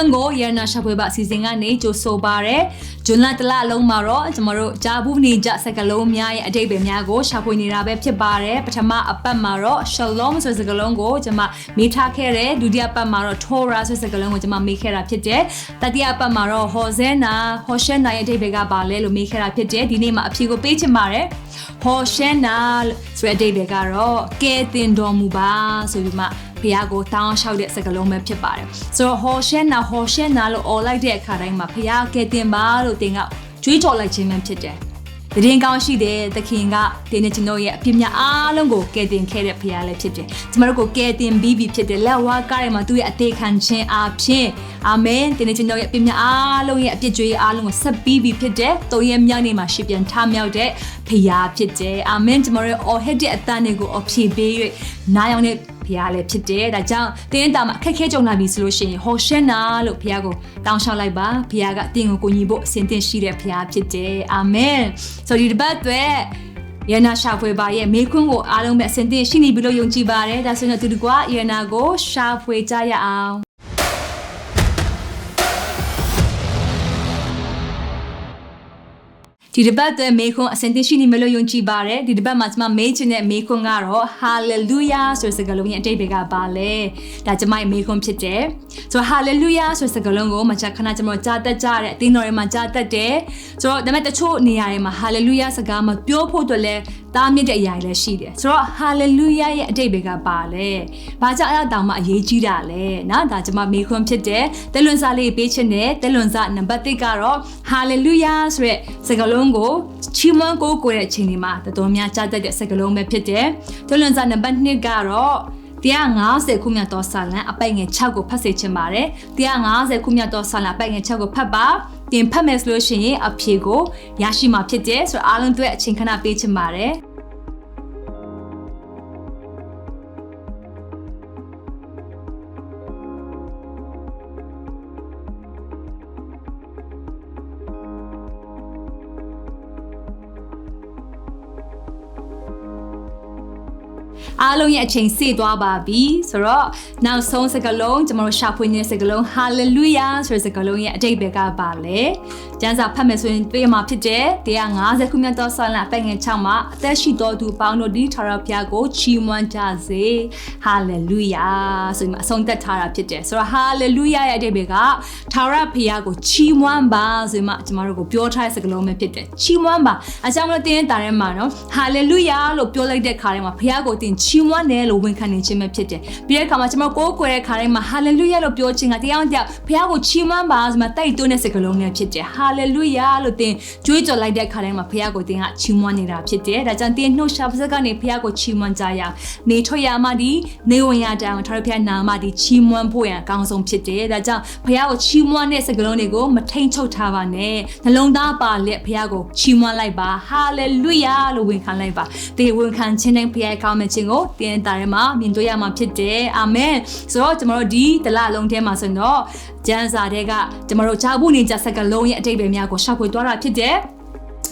လုံးကိုရနာရှာဖွေပါအစီအစဉ်ကနေကြိုဆိုပါရယ်ဂျွန်လတလအလုံးမှာတော့ကျမတို့ဂျာဘူးနေကြစကလုံးများရဲ့အတိတ်ပဲများကိုရှာဖွေနေတာပဲဖြစ်ပါတယ်ပထမအပတ်မှာတော့ shalom ဆိုတဲ့စကားလုံးကိုကျမမေးထားခဲ့တယ်ဒုတိယပတ်မှာတော့ torah ဆိုတဲ့စကားလုံးကိုကျမမေးခဲ့တာဖြစ်တယ်တတိယပတ်မှာတော့ hosanna hosanna ရဲ့အတိတ်ပဲကပါလဲလို့မေးခဲ့တာဖြစ်တယ်ဒီနေ့မှာအဖြေကိုပေးချင်ပါတယ် hosanna ဆိုတဲ့အတိတ်ပဲကတော့ကဲတင်တော်မူပါဆိုပြီးမှ ဘုရားကိုတောင်းလျှောက်တဲ့စကားလုံးပဲဖြစ်ပါတယ်ဆိုတော့ hosanna hosanna လို့អော်လိုက်တဲ့အခါတိုင်းမှာဘုရားကဲတင်ပါလို့တင်ကကြွေးကြော်လိုက်ခြင်းပဲဖြစ်တယ်တရင်ကောင်းရှိတဲ့သခင်ကတင်းနေကျွန်တော်ရဲ့အပြစ်များအားလုံးကိုကယ်တင်ခဲ့တဲ့ဖခင်လည်းဖြစ်တယ်။ကျမတို့ကိုကယ်တင်ပြီးပြီဖြစ်တယ်။လက်ဝါးကားထဲမှာသူ့ရဲ့အသေးခံခြင်းအားဖြင့်အာမင်တင်းနေကျွန်တော်ရဲ့အပြစ်များအားလုံးရဲ့အပြစ်ကြွေးအားလုံးကိုဆက်ပြီးပြီဖြစ်တယ်။တုံရဲ့မြောက်နေမှာရှေ့ပြန်ထမြောက်တဲ့ဖခင်ဖြစ်တယ်။အာမင်ကျမတို့ရဲ့အော်ဟစ်တဲ့အတန်တွေကိုအဖြေပေး၍နားယောင်တဲ့ ဖခင်လည်းဖြစ်တယ်။ဒါကြောင့်တင်းတာမှာအခက်ခဲကြုံလာပြီဆိုလို့ရှိရင်ဟောရှန်နာလို့ဖခင်ကိုတောင်းလျှောက်လိုက်ပါ။ဖခင်ကတင်းကိုကိုညီဖို့အစဉ်သင့်ရှိတဲ့ဖခင်ဖြစ်တယ်။အာမင်။ဆိုဒီတပတ်အတွက်ရနာရှာဖွေပါရဲ့မေခွန်းကိုအားလုံးပဲအစဉ်သင့်ရှိနေပြီလို့ယုံကြည်ပါတယ်။ဒါဆိုရင်တော့သူတို့ကရနာကိုရှာဖွေကြရအောင်။ ဒီတစ်ပတ်တဲ့မေခွန်းအစင်သိရှိနေမလို့ယုံကြည်ပါတယ်ဒီတစ်ပတ်မှာကျွန်မမေးချင်တဲ့မေခွန်းကတော့ hallelujah ဆိုတဲ့စကားလုံးရဲ့အတိတ်တွေကပါလဲဒါကျွန်မရဲ့မေခွန်းဖြစ်တယ်ဆိုတော့ hallelujah ဆိုတဲ့စကားလုံးကိုမချက်ခဏကျွန်တော်ကြားတတ်ကြတဲ့အသင်းတော်တွေမှာကြားတတ်တယ်ဆိုတော့ဒါပေမဲ့တချို့နေရာတွေမှာ hallelujah စကားမပြောဖို့အတွက်လဲတားမြစ်တဲ့အရာတွေလည်းရှိတယ်ဆိုတော့ hallelujah ရဲ့အတိတ်တွေကပါလဲဘာကြောင့်အဲ့ဒါတောင်မှအရေးကြီးတာလဲနော်ဒါကျွန်မမေခွန်းဖြစ်တယ်တလွန်စာလေးပေးချင်တယ်တလွန်စာနံပါတ်1ကတော့ hallelujah ဆိုတဲ့စကားလုံးကိုချီးမွမ်းကိုးကွယ်တဲ့အချိန်ဒီမှာတော်တော်များကြားတတ်တဲ့စကားလုံးပဲဖြစ်တယ်တလွန်စာနံပါတ်2ကတော့ 150ခုမြောက်သောဆာလံအပိုင်ငယ်6ကိုဖတ်စေချင်ပါတယ်150ခုမြောက်သောဆာလံအပိုင်ငယ်6ကိုဖတ်ပါတင်ဖတ်မယ်ဆိုလို့ရှိရင်အဖြေကိုရရှိမှာဖြစ်တယ်ဆိုတော့အားလုံးအတွက်အချိန်ခဏပေးချင်ပါတယ် အားလုံးရဲ့အချိန်စေ့သွားပါပြီဆိုတော့နောက်ဆုံးစကားလုံးကျွန်တော်တို့ရှာဖွေနေတဲ့စကားလုံး hallelujah ဆိုတဲ့စကားလုံးရဲ့အတိတ်ဘက်ကပါလဲကျမ်းစာဖတ်မယ်ဆိုရင်တွေ့ရမှာဖြစ်တယ်150ခုမြောက်သောဆောင်းလအပိုင်ငယ်6မှာအသက်ရှိတော်သူပေါင်းတို့ဒီထာဝရဘုရားကိုချီးမွမ်းကြစေ hallelujah ဆိုပြီးအဆုံးသတ်ထားတာဖြစ်တယ်ဆိုတော့ hallelujah ရဲ့အတိတ်ဘက်ကထာဝရဘုရားကိုချီးမွမ်းပါဆိုပြီးမှကျွန်တော်တို့ကိုပြောထားတဲ့စကားလုံးပဲဖြစ်တယ်ချီးမွမ်းပါအကြောင်းလို့တင်းတာထဲမှာနော် hallelujah လို့ပြောလိုက်တဲ့ခါထဲမှာဘုရားကိုတင်ချီးမွမ်းတယ်လို့ဝန်ခံနေခြင်းပဲဖြစ်တယ်ပြီးတဲ့အခါမှာကျွန်တော်ကိုးကွယ်တဲ့ခါတိုင်းမှာ hallelujah လို့ပြောခြင်းကတရားတရားဘုရားကိုချီးမွမ်းပါဆိုမှတိုက်တွန်းတဲ့စကားလုံးနဲ့ဖြစ်တယ် hallelujah လို့တင်ကြွေးကြော်လိုက်တဲ့ခါတိုင်းမှာဘုရားကိုတင်ကချီးမွမ်းနေတာဖြစ်တယ်ဒါကြောင့်တင်နှုတ်ရှာပါစကနေဘုရားကိုချီးမွမ်းကြရနေထွက်ရမှဒီနေဝင်ရတောင်ထာဝရဘုရားနာမဒီချီးမွမ်းဖို့ရန်အကောင်းဆုံးဖြစ်တယ်ဒါကြောင့်ဘုရားကိုချီးမွမ်းတဲ့စကားလုံးတွေကိုမထိန်ချုပ်ထားပါနဲ့နှလုံးသားပါလက်ဘုရားကိုချီးမွမ်းလိုက်ပါ hallelujah လို့ဝန်ခံလိုက်ပါဒီဝန်ခံခြင်းနဲ့ဘုရားကောင်းမြတ်ခြင်းကိုတင်တာထဲမှာမြင်တွေ့ရမှာဖြစ်တယ်အာမင်ဆိုတော့ကျွန်တော်တို့ဒီတလလုံးထဲမှာဆိုတော့ကျမ်းစာတွေကကျွန်တော်တို့ဂျာဘူးနေကြစကလုံးရဲ့အတိတ်ပဲများကိုရှောက်ဖွေသွားတာဖြစ်တယ်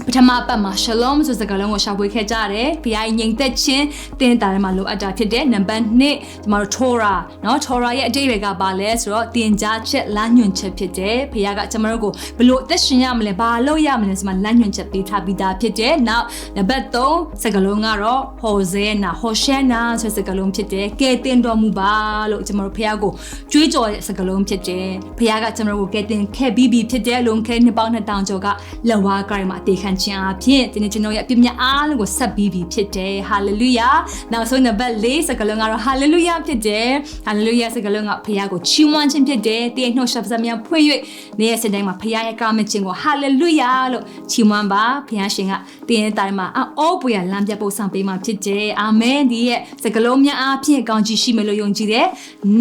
ပထမပတ်မှာ shalom ဆိုစကားလုံးကိုရှာဖွေခဲ့ကြတယ်။ဘုရားငြိမ်သက်ခြင်းတင်းတာထဲမှာလိုအပ်တာဖြစ်တယ်။နံပါတ်2ကျွန်တော်တို့ Torah เนาะ Torah ရဲ့အတိတ်တွေကဘာလဲဆိုတော့တင်ကြားချက်လမ်းညွှန်ချက်ဖြစ်တယ်။ဘုရားကကျွန်တော်တို့ကိုဘလို့အသက်ရှင်ရမလဲဘာလုပ်ရမလဲဆိုမှလမ်းညွှန်ချက်ပေးထားပြီးသားဖြစ်တယ်။နောက်နံပါတ်3စကားလုံးကတော့ Hosanna Hosanna ဆိုစကားလုံးဖြစ်တယ်။ကဲတင်တော်မူပါလို့ကျွန်တော်တို့ဘုရားကိုကြွေးကြော်တဲ့စကားလုံးဖြစ်တယ်။ဘုရားကကျွန်တော်တို့ကိုကဲတင်ခဲ့ပြီးပြီဖြစ်တယ်။လုံးခဲနှစ်ပေါင်းနှစ်တောင်ကျော်ကလက်ဝါးကားမှာအသေးခံ ံခြင်းအဖြစ်ဒီနေ့ကျွန်တော်ရဲ့အပြစ်များအားလုံးကိုဆက်ပြီးပြီဖြစ်တယ်ဟာလေလုယာနောက်ဆုံးနံပါတ်၄စကားလုံးကတော့ဟာလေလုယာဖြစ်တယ်ဟာလေလုယာစကားလုံးကဖခင်ကိုချီးမွမ်းခြင်းဖြစ်တယ်တည့်နှုတ်ဆက်စများဖွင့်၍နေ့ရက်စတိုင်းမှာဖခင်ရဲ့ကောင်းမြတ်ခြင်းကိုဟာလေလုယာလို့ချီးမွမ်းပါဖခင်ရှင်ကတင်းရဲ့တိုင်းမှာအောပွေရလမ်းပြပို့ဆောင်ပေးမှာဖြစ်တယ်အာမင်ဒီရဲ့စကားလုံးများအားဖြင့်ကောင်းချီးရှိမယ်လို့ယုံကြည်တယ်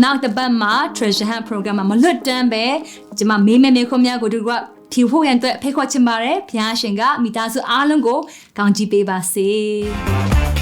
နောက်တစ်ပတ်မှာ treasure hunt program မှာမလွတ်တမ်းပဲကျွန်မမေးမယ်မေးခွန်းများကိုတို့က ဖြူဖို့ရန်အတွက်ဖိတ်ခေါ်ချင်ပါတယ်ဘုရားရှင်ကမိသားစုအားလုံးကိုကောင်းချီးပေးပါစေ